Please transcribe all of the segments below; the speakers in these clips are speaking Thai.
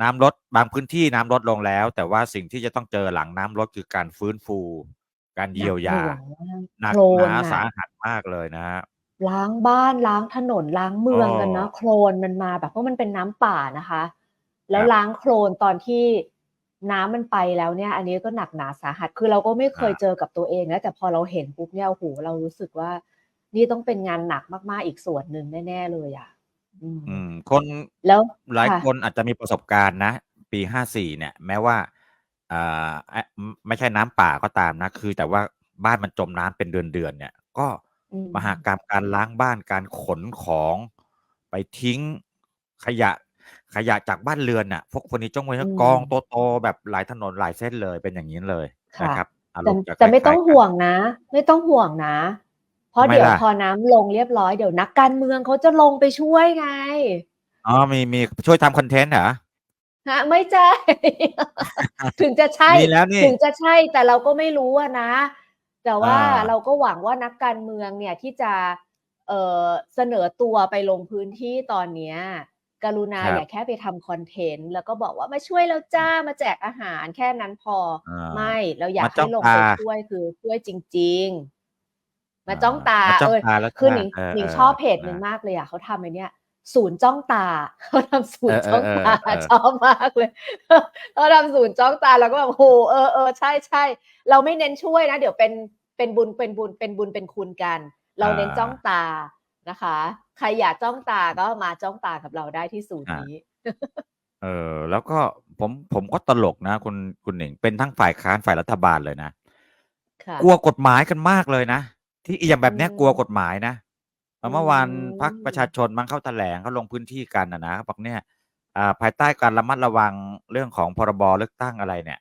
น้ำลดบางพื้นที่น้ำลดลงแล้ว แต่ว่าสิ่งที่จะต้องเจอหลังน้ำลดคือการฟื้นฟู การหนัเยียกวหยาน่วงมากหนัโคกลหนนาน่ะสาหัสมากเลยนะล้างบ้านล้างถนนล้างเมือ้องอกันเนาะโคลนมันมาแบบเพราะมันเป็นน้ำป่านะคะ แล้ควรับล้างโคลนตอนที่น้ำมันไปแล้วเนี่ย อันนี้ก็หนักหนาสาหัสคือเราก็ไม่เคอายเจอกับตัวเองนะแต่พอเราเห็นปุ๊บเนี่ยโอ้โฮเรารู้สึกว่า นี่ต้องเป็นงานหนักมากๆอีกส่วนหนึ่งแน่ ๆ เลยอะอื อืมมคนแล้วหลายค่ะคนอาจจะมีประสบการณ์นะ ปี54เนี่ย แม้ว่าอ่าออไม่ใช่น้ำป่าก็ตามนะ คือแต่ว่าบ้านมันจมน้ำเป็นเดือนๆเนี่ย ก็อืมหมกรรมการล้างบ้านการขนของไปทิ้งขยะ ขยะจากบ้านเรือนน่ะพวกเฟอร์นิจงเฟอร์นิเจอือร์กองมโตๆแบบหลายถนนหลายเส้นเลยเป็นอย่างงี้เลยคนะ่ะ ครับ อาแต่รมณ์จะแต่คไม่ต้ล้าองยๆกัห่นวงนะ ไม่ต้องห่วงนะ เพทำราะไมเดี๋ยวล่ะ?พอน้ำลงเรียบร้อยเดี๋ยวนักการเมืองเขาจะลงไปช่วยไง อ๋อมีมีช่วยทำคอนเทนต์เหรอ?ฮะไม่ใช่ ถึงจะใช่มีแล้วนี่ถึงจะใช่แต่เราก็ไม่รู้อะนะ แต่ว่าอาเราก็หวังว่านักการเมืองเนี่ยที่จะเอ่อเสนอตัวไปลงพื้นที่ตอนเนี้ยกรุณาครัอย่าบแค่ไปทำคอนเทนต์แล้วก็บอกว่า"มาช่วยแล้วจ้ามาแจกอาหาร"แค่นั้นพออาไม่เราอยามากใหจ้้องลงตาไปช่วยคือช่วยจริง ๆ มาอาจ้องตามาจ้เอองอตาแล้วคือจ้าหนิงเอหนิงอชอบเพจๆหนึ่งนะมากเลยอะเขาทำไอ้เนี่ยศูนย์จ้องตาเขาทำศูเอนย์จ้องตาอๆๆชอบมากเลยเขาทำศูนย์จ้องตาเราก็แบบโอ้โฮเออๆใช่ๆเราไม่เน้นช่วยนะ เดี๋ยวเป็นเป็นบุญเป็นบุญเป็นบุญเป็นคุณกัน เราเน้นจ้องอาตานะคะ ใครอยากจ้องตาก็มาจ้องตากับเราได้ที่ศูนย์อานี้ เออแล้วก็ผมผมก็ตลกนะ คุณคุณหนิงเป็นทั้งฝ่ายค้านฝ่ายรัฐบาลเลยนะค่ะกลัวกฎหมายกันมากเลยนะ ที่อย่างอืแบบเนี้ยกลัวกมฎหมายนะเออือเมื่อวานพรรคประชาม ชนมั้งเขาแถลงเขาลงพื้นที่กันอะนะเขาบอกเนี่ยอ่าภายใต้การระมัดระวังเรื่องของพรบเลือกตั้งอะไรเนี่ย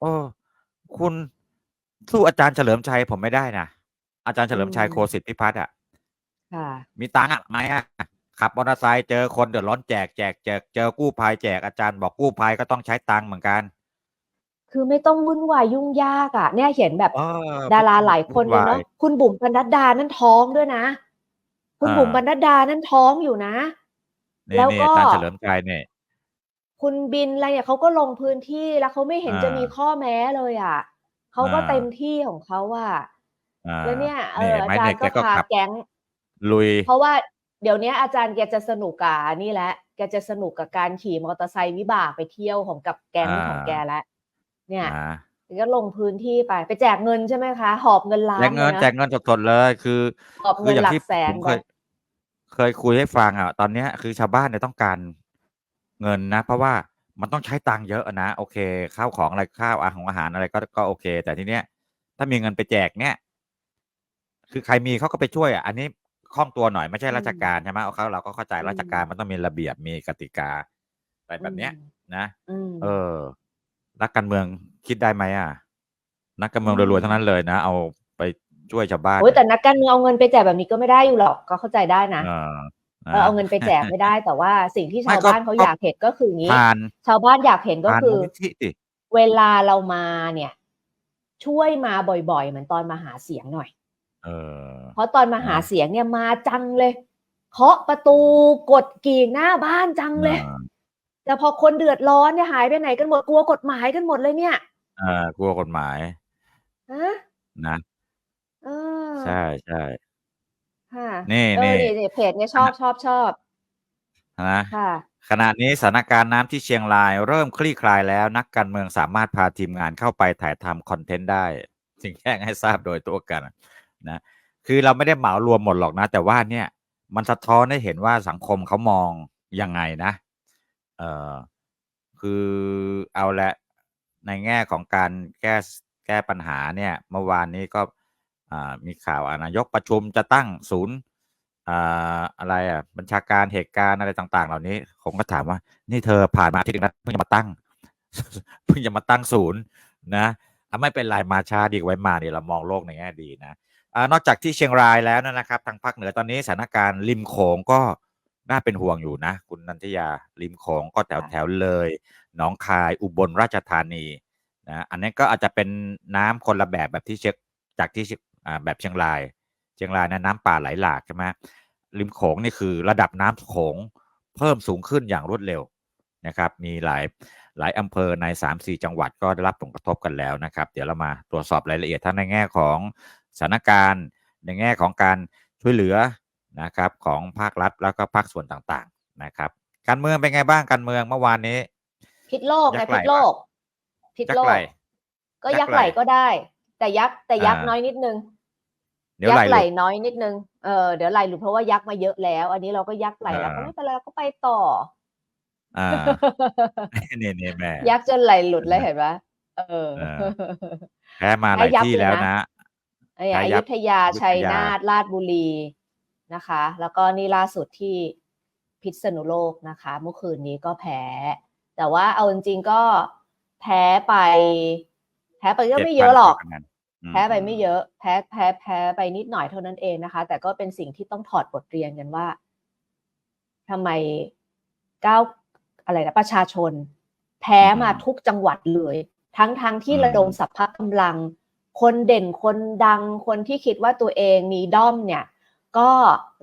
เออคุณสู้อาจารย์เฉลิมชัยผมไม่ได้นะ อาจารย์เฉอืลิมชัยโคม สิทธิพิพัฒน์อะค่ะ มีตังค์อะไหมอะขับมอเตอร์ไซค์เจอคนเดือดร้อนแจกแจกแจกเจอกู้ภัยแจกอาจารย์บอกกู้ภัยก็ต้องใช้ตังค์เหมือนกัน คือไม่ต้องวุ่นวายยุ่งยากอะเนี่ยเห็นแบบเออดาไม่ราต้องหลายควุ่นนเลยวาเนาะยคุณบุ๋มปนัดดานั่นท้องด้วยนะ คุอณบุ๋มปานัดดานั่นท้องอยู่นะนี่แล้วๆก็อาจารย์เฉลิมชัยนี่คุณบินอะไรอะเขาก็ลงพื้นที่แล้วเขาไม่เห็นจะมีอาข้อแม้เลยอะเขาอาก็เต็มที่ของเขาอะอาแล้วเนี่ยเอนี่อเห็นอาไหมจารเนี่ยย์แกก็ก็พาขับแก๊งลุย เพราะว่าเดี๋ยวเนี้ยอาจารย์แกจะสนุกกับอันนี่แล้วแกจะสนุกกับการขี่มอเตอร์ไซค์วิบากไปเที่ยวของกับแก๊งอาของแกแล้ว เนี่ยนะแกก็ลงพื้นที่ไปไปแจกเงินใช่ไหมคะ หอบเงินล้าแจกนเงิเลยนนะแจกเงินสดๆเลยคือหอบคืเงิอนอย่างหลัที่กแสผนมไปเคย เคยคุยให้ฟังอะตอนเนี้ยคือชาวบ้านเนี่ยต้องการเงินนะ เพราะว่ามันต้องใช้ตังค์เยอะอะนะ โอเค ข้าวของอะไรข้าวอาหงอาหารอะไรก็ก็โอเค แต่ทีเนี้ย ถ้ามีเงินไปแจกเนี่ย คือใครมีเขาก็ไปช่วยอะอันนี้คล่องตัวหน่อยไม่ใช่อืราชมการใช่ไหมเขาเราก็เข้าใจอืราชการมมันต้องมีระเบียบมีกติกาอะไรอืแบบเนี้ยมนะอืมเออ นักการเมืองคิดได้ไหมอะนักการอืเมืองรวยๆทั้งนั้มนเลยนะ เอาไปช่วยชาวบ้านโอ๊ยเนแต่ี่ยนักการเมืองเอาเงินไปแจกแบบนี้ก็ไม่ได้อยู่หรอกก็เข้าใจได้นะเออเออนะเอาเงินไปแจกไม่ได้ แต่ว่าสิ่งที่ไม่ชาวก็บ้านเขาก็อยากเห็นก็คืออย่างงี้ผ่านชาวบ้านอยากเห็นก็ผ่านคืมูอลนิธิสิเวลาเรามาเนี่ย ช่วยมาบ่อยๆ เหมือนตอนมาหาเสียงหน่อยเออเพราะตอนมาหานะเสียงเนี่ยมาจังเลยเคาะประตูกดกิ่งหน้าบ้านจังเอเลยอ แต่พอคนเดือดร้อนเนี่ยหายไปไหนกันหมดกลัวกฎหมายกันหมดเลยเนี่ยเออกลัวกฎหมายฮะนะเอใชอ่ๆค่ะนี่เออๆนี่ๆเพจเนี่ยชขอณะบๆนะๆค่ะขณะนี้สถานการณ์น้ำที่เชียงราย เริ่มคลี่คลายแล้วนักการเมืองสามารถพาทีมงานเข้าไปถ่ายทำคอนเทนต์ได้จึงแจ้งให้ทราบโดยทั่วกันนะคือเราไม่ได้เหมารวมหมดหรอกนะ แต่ว่าเนี่ย มันสะท้อนให้เห็นว่าสังคมเขามองยังไงนะ เอ่อคือเอาละในแง่ของการแก้แก้ปัญหาเนี่ยเมื่อวานนี้ก็มีข่าวอนายกประชุมจะตั้งศูนย์อะไรอะบัญชาการเหตุการณ์อะไรต่าง ๆ เหล่านี้ผมก็ถามว่า"นี่เธอผ่านมาทิตย์หนึ่งแล้วเพิ่งจะมาตั้งเพิ่งจะมาตั้งศูนย์นะไม่เป็นไรมาช้าดีกว่าไม่มานี่เรามองโลกในแง่ดีนะ"อนอกจากที่เชียงรายแล้วนะครับ ทางภาคเหนือตอนนี้สถานการณ์ริมโขงก็ น่าเป็นห่วงอยู่นะ คุณนันทยาริมโขงก็แค่ะถวๆเลยหนองคายอุบลราชธานีนะอันนี้ก็อาจจะเป็นน้ำคนละแบบแบบที่เชียงจากที่เชียงอ่าแบบเชียงราย เชียงรายนั้นน้ำป่าไหลหลากใช่ไหมริมโขงนี่คือระดับน้ำโขงเพิ่มสูงขึ้นอย่างรวดเร็วนะครับมีหลายหลายอำเภอใน 3-4 จังหวัดก็ได้รับผลกระทบกันแล้วนะครับ เดี๋ยวเรามาตรวจสอบรายละเอียดทั้งในแง่ของสถานการณ์ ในแง่ของการช่วยเหลือ นะครับของภาครัฐแล้วก็ภาคส่วนต่างๆนะครับ การเมืองเป็นไงบ้างการเมืองเมื่อวานนี้ พิษโลกยัไงกษ์ไหล่พิษโลกพิษยักโลษ์กไหล่ก็ยัยักกษ์ษ์ไหไหล่ลก็ได้ แต่ยักษ์แต่ยักษ์อ่าน้อยนิดนึงเดี๋ยวยัไหกลษ์ไหลหลุดน้อยนิดนึงเออเดี๋ยวไหลหลุดเพราะว่ายักษ์มาเยอะแล้ว อันนี้เราก็ยักษ์ไหลแล้วก็อ่าไม่เป็นไรเราก็ไปต่ออ่านี่นี่แม่ยักษ์จนไหลหลุดเลยเห็นไหมเออเออแพ้มาหลายแพ้ยับที่เลยแล้วนะนะไอ้แพ้อยัยุบธยาอยุธยาชัยนาทราชบุรี นะคะ แล้วก็นี่ล่าสุดที่พิษณุโลกนะคะ เมื่อคืนนี้ก็แพ้ แต่ว่าเอาจริงๆก็แพ้ไป แพ้ไปก็ไม่เยอะหรอก7,000คะแนนอืมแพ้ไปไม่เยอะ แพ้แพ้แพ้ไปนิดหน่อยเท่านั้นเองนะคะ แต่ก็เป็นสิ่งที่ต้องถอดบทเรียนกันว่าทำไมก้าวอะไรนะประชาชน แพ้มาทุกจังหวัดเลย ทั้งทั้งที่ระดมสัพพะกำลัง คนเด่นคนดังคนที่คิดว่าตัวเองมีด้อมเนี่ย ก็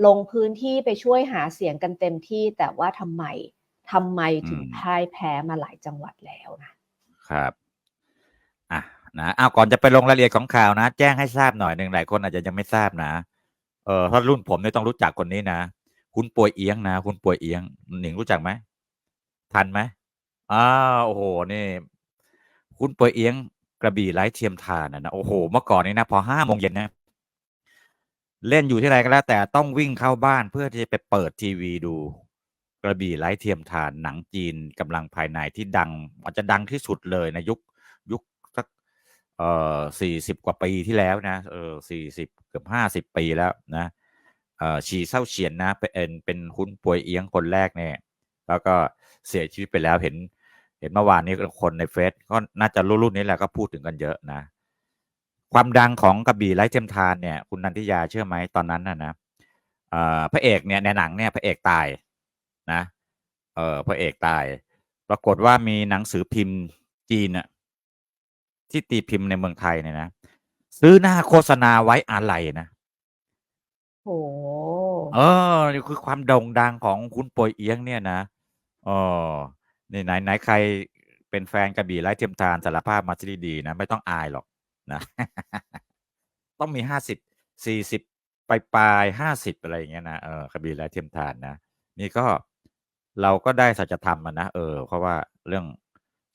ลงพื้นที่ไปช่วยหาเสียงกันเต็มที่ แต่ว่าทำไมทำไมถึงพ่ายแพ้มาหลายจังหวัดแล้วนะครับอะนะอ้าวก่อนจะไปลงรายละเอียดของข่าวนะ แจ้งให้ทราบหน่อยหนึ่งหลายคนอาจจะยังไม่ทราบนะเออถ้ารุ่นผมเนี่ยต้องรู้จักคนนี้นะคุณป่วยเอียงนะคุณป่วยเอียงหนิงรู้จักไหมทันไหมอ้าวโอ้โหนี่ คุณป่วยเอียงกระบี่ไร้เทียมทานนะนะโอ้โห เมื่อก่อนนี้นะ พอห้าโมงเย็นนะ เล่นอยู่ที่ไรก็แล้ว แต่ต้องวิ่งเข้าบ้านเพื่อที่จะไปเปิดทีวีดู กระบี่ไร้เทียมทานหนังจีนกำลังภายในที่ดังอาจจะดังที่สุดเลยในยุคยุคสักเอ่อสี่สิบกว่าปีที่แล้วนะเออสี่สิบเกือบห้าสิบปีแล้วนะเอ่อฉีเศร้าเฉียนนะเป็นเป็นคุณป่วยเอียงคนแรกเนี่ยแล้วก็เสียชีวิตไปแล้วเห็น เห็นเมื่อวานนี้คนในเฟซก็น่าจะรุ่นๆนี้แหละก็พูดถึงกันเยอะนะ ความดังของกระบี่ไร้เทียมทานเนี่ยคุณนันทิยาเชื่อไหมตอนนั้นนะนะเอ่อพระเอกเนี่ยในหนังเนี่ยพระเอกตายนะเออพระเอกตาย ปรากฏว่ามีหนังสือพิมพ์จีนอะที่ตีพิมพ์ในเมืองไทยเนี่ยนะซื้อหน้าโฆษณาไว้อะไรนะโอ้เออนี่คือความโด่งดังของคุณป่วยเอียงเนี่ยนะเออนี่ไหนไหนใครเป็นแฟนกระบี่ไร้เทียมทานสารภาพมาซะดีๆนะ ไม่ต้องอายหรอก นะต้องมีห้าสิบสี่สิบปลายปลายห้าสิบอะไรอย่างเงี้ยนะเออกระบี่ไร้เทียมทานนะ นี่ก็เราก็ได้สัจธรรมมานะเออ เพราะว่าเรื่อง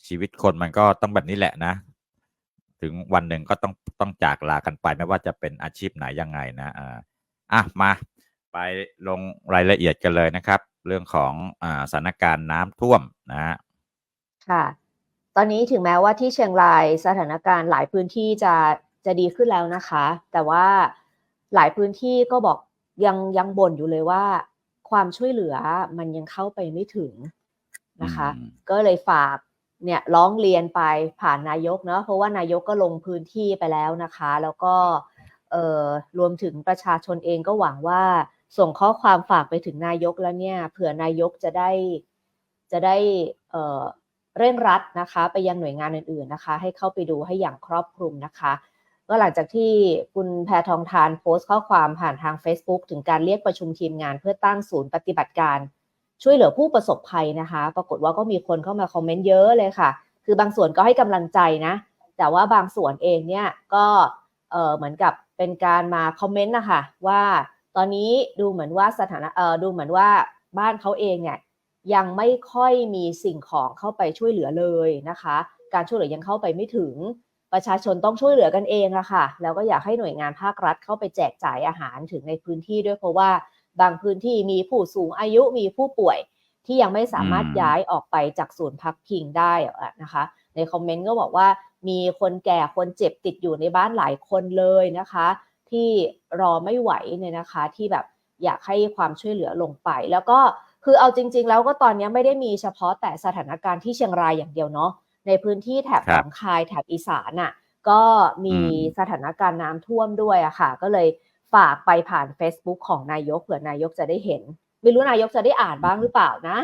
ชีวิตคนมันก็ต้องแบบนี้แหละนะ ถึงวันหนึ่งก็ต้องต้องจากลากันไปไม่ว่าจะเป็นอาชีพไหนยังไงนะอ่าอะมาไปลงรายละเอียดกันเลยนะครับ เรื่องของอ่าสถานการณ์น้ำท่วมนะฮะค่ะ ตอนนี้ถึงแม้ว่าที่เชียงรายสถานการณ์หลายพื้นที่จะจะดีขึ้นแล้วนะคะ แต่ว่าหลายพื้นที่ก็บอกยังยังบ่นอยู่เลยว่า ความช่วยเหลือมันยังเข้าไปไม่ถึงนะคะอืมก็เลยฝากเนี่ยร้องเรียนไปผ่านนายกเนาะเพราะว่านายกก็ลงพื้นที่ไปแล้วนะคะ แล้วก็เอ่อรวมถึงประชาชนเองก็หวังว่าส่งข้อความฝากไปถึงนายกแล้วเนี่ยเผื่อนายกจะได้จะได้เอ่อ เร่งรัดนะคะ ไปยังหน่วยงานอื่นๆนะคะ ให้เข้าไปดูให้อย่างครอบคลุมนะคะก็หลังจากที่คุณแพทองทานโพสต์ข้อความผ่านทาง Facebook ถึงการเรียกประชุมทีมงานเพื่อตั้งศูนย์ปฏิบัติการ ช่วยเหลือผู้ประสบภัยนะคะ ปรากฏว่าก็มีคนเข้ามาคอมเมนต์เยอะเลยค่ะ คือบางส่วนก็ให้กำลังใจนะ แต่ว่าบางส่วนเองเนี่ยก็เออเหมือนกับเป็นการมาคอมเมนต์นะคะว่าตอนนี้ดูเหมือนว่าสถานะเออดูเหมือนว่าบ้านเขาเองเนี่ย ยังไม่ค่อยมีสิ่งของเข้าไปช่วยเหลือเลยนะคะ การช่วยเหลือยังเข้าไปไม่ถึง ประชาชนต้องช่วยเหลือกันเองอะค่ะ แล้วก็อยากให้หน่วยงานภาครัฐเข้าไปแจกจ่ายอาหารถึงในพื้นที่ด้วยเพราะว่าบางพื้นที่มีผู้สูงอายุมีผู้ป่วยที่ยังไม่สามารถอืมย้ายออกไปจากศูนย์พักพิงได้อะนะคะ ในคอมเมนต์ก็บอกว่ามีคนแก่คนเจ็บติดอยู่ในบ้านหลายคนเลยนะคะ ที่รอไม่ไหวเนี่ยนะคะที่แบบอยากให้ความช่วยเหลือลงไป แล้วก็ คือเอาจริง ๆ แล้วก็ตอนนี้ไม่ได้มีเฉพาะแต่สถานการณ์ที่เชียงรายอย่างเดียวเนาะในพื้นที่แถบคหรันบองคายแถบอีสานน่ะก็มีอืมสถานการณ์น้ำท่วมด้วยอะค่ะ ก็เลยฝากไปผ่าน Facebook ของนายกเผื่อนายกจะได้เห็น ไม่รู้นายกจะได้อ่านบ้างหรือเปล่านะ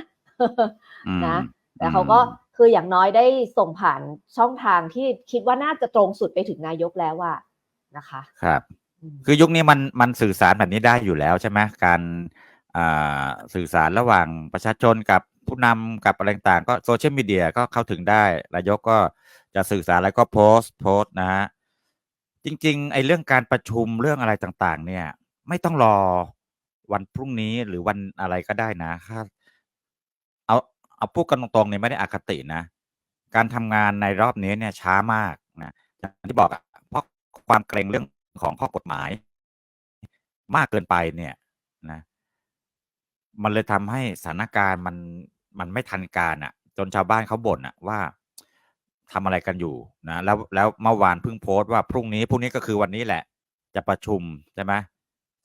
อืมนะแต่เขาก็คืออย่างน้อยได้ส่งผ่านช่องทางที่คิดว่าน่าจะตรงสุดไปถึงนายกแล้วว่านะคะ ครับอืมคือยุคนี้มันมันสื่อสารแบบนี้ได้อยู่แล้วใช่ไหมการอ่า สื่อสารระหว่างประชาชนกับผู้นำกับอะไรต่างก็โซเชียลมีเดียก็เข้าถึงได้นายกก็จะสื่อสารอะไรก็โพสต์โพสต์นะฮะ จริงๆไอ้เรื่องการประชุมเรื่องอะไรต่างๆ เนี่ย ไม่ต้องรอวันพรุ่งนี้หรือวันอะไรก็ได้นะถ้าเอาเอาพูดกันตรงๆเนี่ยไม่ได้อคตินะ การทำงานในรอบนี้เนี่ยช้ามากนะอย่างที่บอกอะเพราะความเกรงเรื่องของข้อกฎหมาย มากเกินไปเนี่ย มันเลยทำให้สถานการณ์มันมันไม่ทันการอะ จนชาวบ้านเขาบ่นอะว่าทำอะไรกันอยู่นะแล้วแล้วเมื่อวานเพิ่งโพสต์ว่าพรุ่งนี้พรุ่งนี้ก็คือวันนี้แหละ จะประชุมใช่ไหม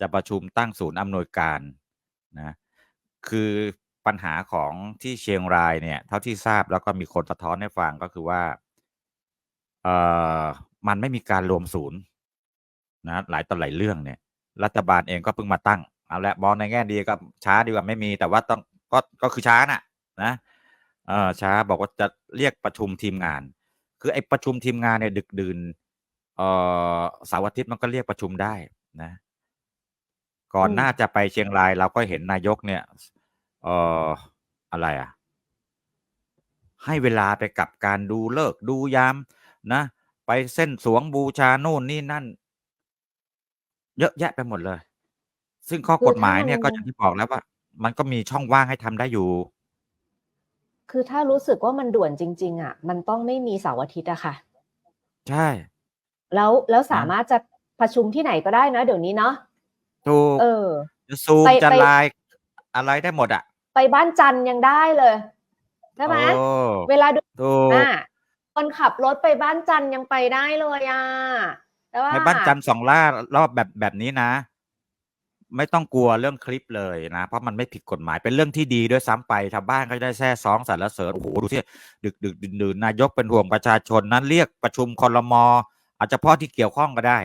จะประชุมตั้งศูนย์อำนวยการนะคือปัญหาของที่เชียงรายเนี่ย เท่าที่ทราบแล้วก็มีคนสะท้อนให้ฟังก็คือว่าเออมันไม่มีการรวมศูนย์นะหลายต่อหลายเรื่องเนี่ย รัฐบาลเองก็เพิ่งมาตั้ง เอาละมองในแง่ดีก็ช้าดีกว่าไม่มี แต่ว่าต้องก็ก็คือช้าน่ะ นะเออช้าบอกว่าจะเรียกประชุมทีมงาน คือไอ้ประชุมทีมงานเนี่ยดึกดื่นเอ่อเสาร์อาทิตย์มันก็เรียกประชุมได้นะ ก่อนอืมหน้าจะไปเชียงรายเราก็เห็นนายกเนี่ย เอ่ออะไรอะ ให้เวลาไปกับการดูเลิกษ์ดูยาม นะ ไปเส้นสวงบูชาโน่นนี่นั่น เยอะแยะไปหมดเลย ซึ่งข้อคือกฎหมายถ้าเนี่ยก็มันอย่างที่บอกแล้วว่า มันก็มีช่องว่างให้ทำได้อยู่ คือถ้ารู้สึกว่ามันด่วนจริง ๆอะมันต้องไม่มีเสาร์อาทิตย์อะค่ะ ใช่ แล้ว แล้วสานะมารถจะประชุมที่ไหนก็ได้นะ เดี๋ยวนี้เนาะ ถูก เออ จะซูมไปจะ ไปไลน์อะไรได้หมดอะไปบ้านจันทร์ยังได้เลย ใช่ไหมโอ้เวลา ดู ถูกอะคนขับรถไปบ้านจันทร์ยังไปได้เลยอะแต่ว่าในบ้านจันทร์สองล่า รอบแบบ แบบนี้นะ ไม่ต้องกลัวเรื่องคลิปเลยนะ เพราะมันไม่ผิดกฎหมายเป็นเรื่องที่ดีด้วยซ้ำไปชาวบ้านก็จะได้แซ่ซ้องสรรเสริญโอ้โหดูที่ดึกดึกดื่นดื่นนายกเป็นห่วงประชาชนนั้นเรียกประชุมคอรมออาจจะเฉพาะที่เกี่ยวข้องก็ได้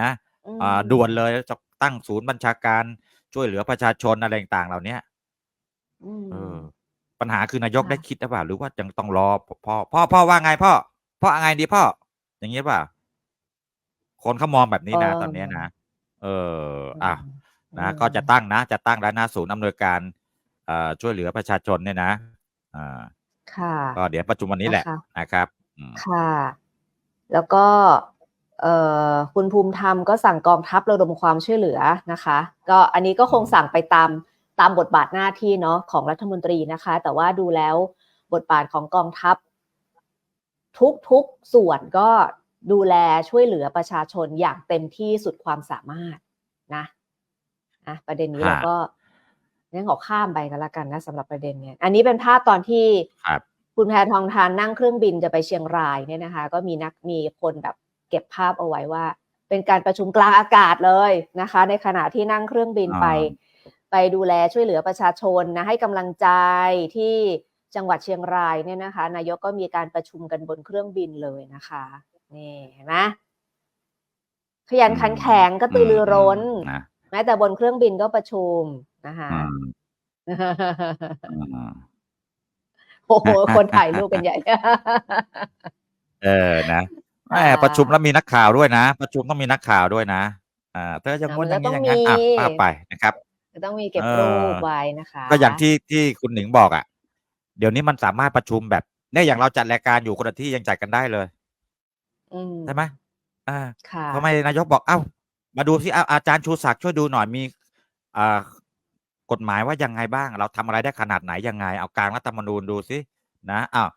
นะอืมอ่าด่วนเลยจะตั้งศูนย์บัญชาการช่วยเหลือประชาชนอะไรต่างๆเหล่านี้อืมเออปัญหาคือนายกค่ะได้คิดหรือเปล่าหรือว่ายังต้องรอพ่อพ่อพ่อว่าไงพ่อพ่อว่าไงดีพ่อ อย่างนี้เปล่าคนเขามองแบบนี้นะเออตอนนี้นะเออ อะอืม นะอืมก็จะตั้งนะ จะตั้งแล้วนะศูนย์อำนวยการเอ่อช่วยเหลือประชาชนเนี่ยนะอ่าค่ะก็เดี๋ยวประชุมวันนี้แหละนะคะนะครับอืมค่ะ แล้วก็เอ่อคุณภูมิธรรมก็สั่งกองทัพระดมความช่วยเหลือนะคะ ก็อันนี้ก็คงสั่งไปตามตามบทบาทหน้าที่เนาะของรัฐมนตรีนะคะ แต่ว่าดูแล้วบทบาทของกองทัพ ทุกทุกส่วนก็ดูแลช่วยเหลือประชาชนอย่างเต็มที่สุดความสามารถนะ อะประเด็นนี้ฮะเราก็งั้นขอข้ามไปกันละกันนะสำหรับประเด็นเนี้ยอันนี้เป็นภาพตอนที่ครับคุณแพทองทานนั่งเครื่องบินจะไปเชียงรายเนี่ยนะคะ ก็มีนักมีคนแบบเก็บภาพเอาไว้ว่า เป็นการประชุมกลางอากาศเลยนะคะ ในขณะที่นั่งเครื่องบินไป ไปดูแลช่วยเหลือประชาชนนะให้กำลังใจที่จังหวัดเชียงรายเนี่ยนะคะ นายกก็มีการประชุมกันบนเครื่องบินเลยนะคะนี่เห็นไหมขยันขันแข็งกระตือรือร้น มนะแม้แต่บนเครื่องบินก็ประชุมนะคะอืมอืมโอ้โห คนถ่ายรูปกันใหญ่ เออ นะแหมอ่าประชุมแล้วมีนักข่าวด้วยนะ ประชุมต้องมีนักข่าวด้วยนะ อ่า เธอจะงดอย่างนี้อย่างนั้นอะว่าไปนะครับต้องมีเก็บเออรูปไว้นะคะ ก็อย่างที่ที่คุณหนิงบอกอะ เดี๋ยวนี้มันสามารถประชุมแบบเนี่ยอย่างเราจัดรายการอยู่คนละที่ยังจัดกันได้เลยอืมใช่ไหมอ่าค่ะทำไมนายกบอกเอ้า มาดูที่อาจารย์ชูศักดิ์ช่วยดูหน่อยมีกฎหมายว่ายังไงบ้าง เราทำอะไรได้ขนาดไหนยังไง เอากลางรัฐธรรมนูญดูสินะอ้าว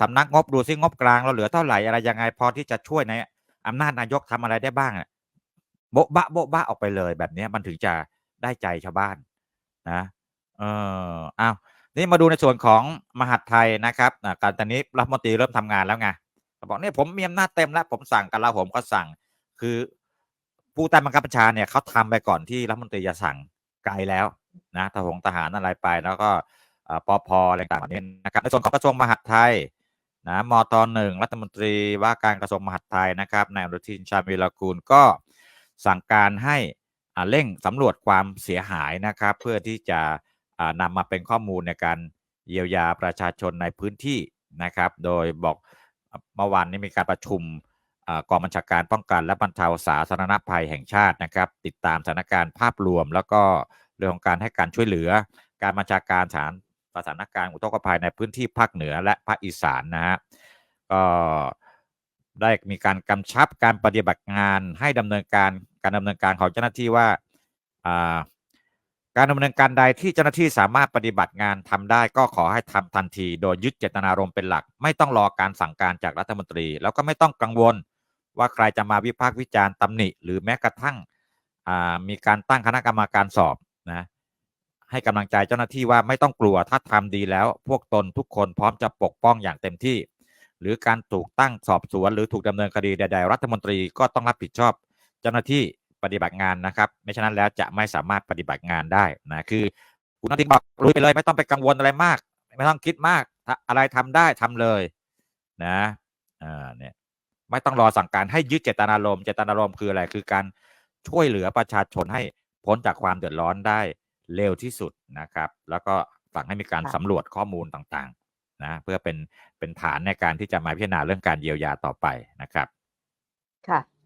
สำนักงบดูซิงบกลางเราเหลือเท่าไหร่อะไรยังไงพอที่จะช่วยในอำนาจนายกทำอะไรได้บ้างโบ๊ะบะโบ๊ะบะออกไปเลยแบบนี้มันถึงจะได้ใจชาวบ้านนะเอออ้าวนี่มาดูในส่วนของมหาดไทยนะครับการตอนนี้รัฐมนตรีเริ่มทำงานแล้วไง บอกเนี่ยผมมีอำนาจเต็มแล้ว ผมสั่งกันแล้วผมก็สั่ง คือผู้ใต้บังคับบัญชาเนี่ยเขาทำไปก่อนที่รัฐมนตรีจะสั่งไกลแล้วนะทหงทหารอะไรไปแล้วก็เอ่อปอพอะไรต่างๆนี้นะครับในส่วนของกระทรวงมหาดไทยนะมตหนึ่งรัฐมนตรีว่าการกระทรวงมหาดไทยนะครับนายอนุทินชาญวีรกูลก็สั่งการให้เร่งสำรวจความเสียหายนะครับ เพื่อที่จะนำมาเป็นข้อมูลในการเยียวยาประชาชนในพื้นที่นะครับ โดยบอก เมื่อวานนี้มีการประชุมกองบัญชาการป้องกันและบรรเทาสาธารณภัยแห่งชาตินะครับ ติดตามสถานการณ์ภาพรวม แล้วก็เรื่องของการให้การช่วยเหลือ การบัญชาการฐานสถานการณ์อุทกภัยในพื้นที่ภาคเหนือและภาคอีสานนะฮะก็ได้มีการกำชับการปฏิบัติงานให้ดำเนินการการดำเนินการของเจ้าหน้าที่ว่า การดำเนินการใดที่เจ้าหน้าที่สามารถปฏิบัติงานทำได้ก็ขอให้ทำทันที โดยยึดเจตนารมณ์เป็นหลัก ไม่ต้องรอการสั่งการจากรัฐมนตรี แล้วก็ไม่ต้องกังวล ว่าใครจะมาวิพากษ์วิจารณ์ตำหนิ หรือแม้กระทั่งมีการตั้งคณะกรรมการสอบนะให้กำลังใจเจ้าหน้าที่ว่าไม่ต้องกลัวถ้าทำดีแล้ว พวกตนทุกคนพร้อมจะปกป้องอย่างเต็มที่ หรือการถูกตั้งสอบสวน หรือถูกดำเนินคดีใด ๆ รัฐมนตรีก็ต้องรับผิดชอบ เจ้าหน้าที่ ปฏิบัติงานนะครับไม่ฉะนั้นแล้วจะไม่สามารถปฏิบัติงานได้นะคือคุณนัททิงบอกลุยไปเลย ไม่ต้องไปกังวลอะไรมาก ไม่ต้องคิดมากถ้าอะไรทำได้ทำเลยนะอ่าเนี่ยไม่ต้องรอสั่งการให้ยึดเจตนารมณ์เจตนารมณ์คืออะไรคือการช่วยเหลือประชาชนให้พ้นจากความเดือดร้อนได้เร็วที่สุดนะครับ แล้วก็สั่งให้มีการค่ะสำรวจข้อมูลต่างๆนะเพื่อเป็นเป็นฐานในการที่จะมาพิจารณาเรื่องการเยียวยาต่อไปนะครับ ค่ะ